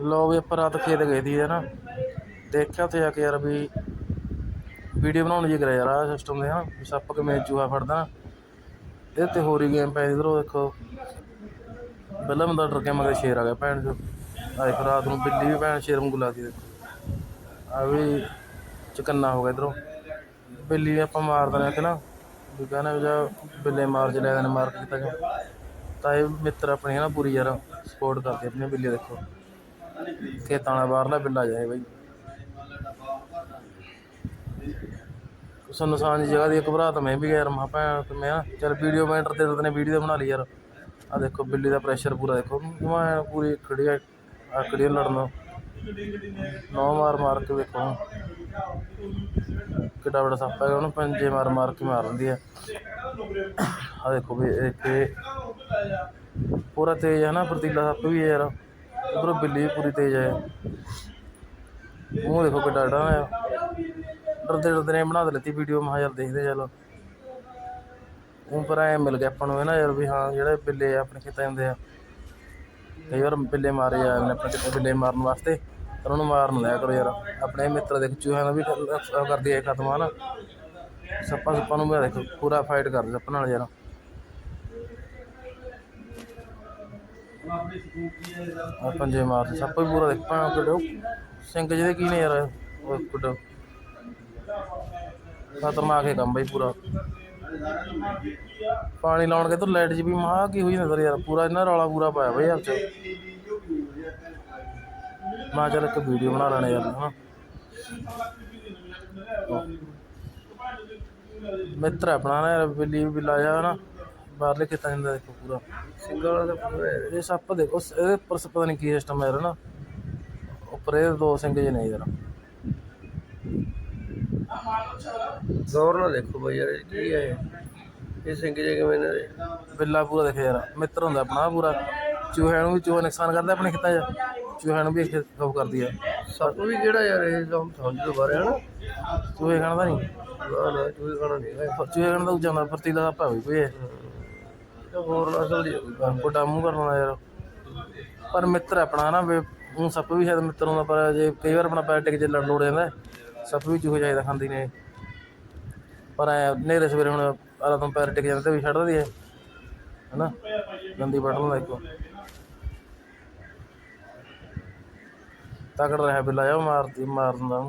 ਲੋ ਵੀ ਆਪਾਂ ਰਾਤ ਖੇਤ ਗਏ ਸੀ ਨਾ। ਦੇਖਿਆ ਉੱਥੇ ਜਾ ਕੇ ਯਾਰ ਵੀ ਵੀਡੀਓ ਬਣਾਉਣ ਜੀ ਕਰਿਆ ਯਾਰ ਆ ਸਿਸਟਮ ਦੇ ਹਾਂ ਵੀ ਸੱਪ ਕਿਵੇਂ ਚੂਹਾ ਫੜਦਾ। ਇਹਦੇ ਤੇ ਹੋਰ ਹੀ ਗੇਮ ਪੈ ਇਧਰੋਂ ਦੇਖੋ। ਪਹਿਲਾਂ ਬੰਦਾ ਡਰ ਕੇ ਮਗਰ ਸ਼ੇਰ ਆ ਗਿਆ ਭੈਣ ਚੋ। ਆਏ ਫਿਰ ਰਾਤ ਨੂੰ ਬਿੱਲੀ ਵੀ ਭੈਣ ਸ਼ੇਰ ਵਾਂਗੂ ਲੱਗਦੀ ਦੇਖੋ। ਆ ਵੀ ਚਕੰਨਾ ਹੋ ਗਿਆ ਇਧਰੋਂ। ਬਿੱਲੀ ਆਪਾਂ ਮਾਰ ਦਿੰਦੇ ਕਿ ਨਾ। ਵੀ ਕਹਿੰਦਾ ਵੀ ਜਾ ਬਿੱਲੇ ਮਾਰ ਜਲੇ ਦਿਨ ਮਾਰ ਕੇ ਕੀਤਾ ਗਿਆ। ਤਾਂ ਇਹ ਮਿੱਤਰ ਆਪਣੀ ਹੈ ਨਾ ਪੂਰੀ ਯਾਰ ਸਪੋਰਟ ਕਰਦੇ ਆਪਣੀ ਬਿੱਲੀ ਦੇਖੋ। ਖੇਤਾਂ ਵਾਲਾ ਬਾਹਰਲਾ ਬਿੱਲਾ ਜਾਏ ਬਈ। ਸੁਨਸਾਨ ਜਗ੍ਹਾ ਦੀ ਘਬਰਾ ਤਾਂ ਮੈਂ ਵੀ ਗਿਆ ਯਾਰ ਮਾ ਭੈਣ ਤੇ ਮੈਂ ਨਾ ਵੀਡੀਓ ਮੈਂ ਤੇ ਨੇ ਵੀਡੀਓ ਬਣਾ ਲਈ ਯਾਰ। ਆ ਦੇਖੋ, ਬਿੱਲੀ ਦਾ ਪ੍ਰੈਸ਼ਰ ਪੂਰਾ ਦੇਖੋ, ਮੈਂ ਪੂਰੀ ਖੜੀ ਆ ਆਕੜੀ ਲੜਨ। ਨੌ ਮਾਰ ਮਾਰ ਕੇ ਦੇਖੋ। ਕਿੱਡਾ ਬੜਾ ਸੱਪ ਹੈਗਾ, ਉਹਨੂੰ ਪੰਜੇ ਮਾਰ ਮਾਰ ਕੇ ਮਾਰ ਦਿੰਦੀ ਆ। ਆ ਦੇਖੋ ਵੀ ਇੱਥੇ ਪੂਰਾ ਤੇਜ਼ ਹੈ ਨਾ, ਫਰਤੀਲਾ ਸੱਪ ਵੀ ਹੈ ਯਾਰ। ਉਧਰੋਂ ਬਿੱਲੀ ਵੀ ਪੂਰੀ ਤੇਜ਼ ਹੈ ਮੂੰਹ ਦੇਖੋ ਕਿੱਡਾ ਡਾਣਾ ਆ ਡਰਦੇ ਡਰਦੇ ਨੇ ਬਣਾ ਦੇ ਲਿੱਤੀ ਵੀਡੀਓ ਮੈਂ ਯਾਰ ਦੇਖਦੇ ਚਲੋ। ਉਹ ਪਰ ਐ ਮਿਲ ਗਿਆ ਆਪਾਂ ਨੂੰ ਨਾ ਯਾਰ ਵੀ ਹਾਂ, ਜਿਹੜੇ ਬਿੱਲੇ ਆ, ਆਪਣੇ ਖੇਤਾਂ ਹੁੰਦੇ ਆ। ਕਈ ਵਾਰ ਬਿੱਲੇ ਮਾਰੇ ਆ ਆਪਣੇ ਕਿਤੇ ਬਿੱਲੇ ਮਾਰਨ ਵਾਸਤੇ, ਪਰ ਉਹਨੂੰ ਮਾਰਨ ਲਿਆ ਕਰੋ ਯਾਰ। ਆਪਣੇ ਮਿੱਤਰ ਦੇ ਚੂਹਿਆਂ ਦਾ ਵੀ ਉਹ ਕਰਦੀ ਹੈ ਖਤਮ ਆ ਨਾ। ਸੱਪਾਂ ਸੁੱਪਾਂ ਨੂੰ ਮੈਂ ਦੇਖ, ਪੂਰਾ ਫਾਈਟ ਕਰਦੇ ਸੱਪਾਂ ਨਾਲ ਯਾਰ। ਆ ਪੰਜੇ ਮਾਰਦੇ, ਸੱਪ ਵੀ ਪੂਰਾ ਦੇਖ ਪਾਣਾ ਕਿਡੋ ਸਿੰਘ ਜਿਹਦੇ ਕੀ ਨੇ ਯਾਰ, ਉਹ ਕਿਡੋ ਖਤਰਨਾਕ ਹੈ ਕੰਮ ਬਈ ਪੂਰਾ। ਪਾਣੀ ਲਾਉਣ ਕੇ ਤਾਂ ਲਾਈਟ ਜੀ ਵੀ, ਮਾਂ ਕੀ ਹੋਈ ਨਜ਼ਰ ਯਾਰ, ਪੂਰਾ ਇਹਨਾਂ ਰੌਲਾ ਪੂਰਾ ਪਾਇਆ ਬਈ ਯਾਰ ਚ। ਮੈਂ ਚੱਲ ਇੱਕ ਵੀਡੀਓ ਬਣਾ ਲੈਣੇ ਯਾਰ ਹਾਂ ਮਿੱਤਰ ਆਪਣਾ ਨਾ ਯਾਰ, ਬਿੱਲੀ ਵੀ ਬਿੱਲਾ ਜਾ ਨਾ ਬਾਹਰਲੇ ਖੇਤਾਂ ਜਾਂਦਾ ਦੇਖੋ ਪੂਰਾ। ਸਿੰਗਲ ਵਾਲਾ ਤਾਂ ਪੂਰਾ ਹੈ। ਇਹ ਸੱਪ ਦੇਖੋ ਸ- ਇਹਦੇ ਉੱਪਰ ਸ- ਪਤਾ ਨਹੀਂ ਕੀ ਸਿਸਟਮ ਹੈ ਯਾਰ ਨਾ। ਉੱਪਰ ਇਹ ਦੋ ਸਿੰਘ ਜਿਹੇ ਨੇ ਯਾਰ ਗੌਰ ਨਾਲ ਦੇਖੋ ਬਈ ਯਾਰ ਇਹ ਕੀ ਹੈ ਇਹ? ਸਿੰਘ ਜੇ ਕਿਵੇਂ ਨੇ? ਬਿੱਲਾ ਪੂਰਾ ਦੇਖੇ ਯਾਰ ਮਿੱਤਰ ਹੁੰਦਾ ਆਪਣਾ ਪੂਰਾ। ਚੂਹਿਆਂ ਨੂੰ ਵੀ ਚੂਹਾ ਨੁਕਸਾਨ ਕਰਦਾ ਆਪਣੇ ਖੇਤਾਂ 'ਚ। ਚੂਹਿਆਂ ਨੂੰ ਵੀ ਇਹ ਖੋਫ ਕਰਦੀ ਆ। ਸੱਪ ਵੀ ਕਿਹੜਾ ਯਾਰ ਇਹ ਸਮ ਸਮਝ ਤੋਂ ਬਾਹਰ ਹੈ ਨਾ? ਚੂਹੇ ਖਾਣਾ ਨਹੀਂ ਨਾ। ਨਾ ਚੂਹੇ ਖਾਣਾ ਨਹੀਂ ਚੂਹੇ ਖਾਣਾ ਤਾਂ ਉੱਚਾ ਹੁੰਦਾ ਫਰਤੀਲਾ ਸੱਪ ਵੀ ਕੋਈ ਇਹ ਇਹ ਹੋਰ ਨਸਲ ਦੀ ਹੋਊਗੀ। ਕੋਟਾ ਕਰਨਾ ਯਾਰ। ਪਰ ਮਿੱਤਰ ਆਪਣਾ ਨਾ, ਵੀ ਉਹ ਸੱਪ ਵੀ ਸ਼ਾਇਦ ਮਿੱਤਰ ਹੁੰਦਾ, ਪਰ ਜੇ ਕਈ ਵਾਰ ਆਪਣਾ ਪੈਰ ਟਿਕ ਜੇ ਲੜ ਲੋੜ ਜਾਂਦਾ, ਸੱਪ ਵੀ ਚੂਹੇ ਚਾਹੀਦਾ ਖਾਂਦੀ ਨੇ। ਪਰ ਐ ਨੇਰੇ ਸਵੇਰੇ ਹੁਣ ਆਲਾ ਤੋਂ ਪੈਰ ਟਿਕ ਜਾਂਦਾ ਤੇ ਵੀ ਛੱਡ ਦਿੰਦੀ ਹੈ ਹਨਾ? ਗੰਦੀ ਵੱਢ ਲੈਂਦਾ ਇੱਕੋ। ਤਕੜ ਰਿਹਾ ਬਿੱਲਾ ਜਾ ਮਾਰਦੀ ਮਾਰ ਦਿੰਦਾ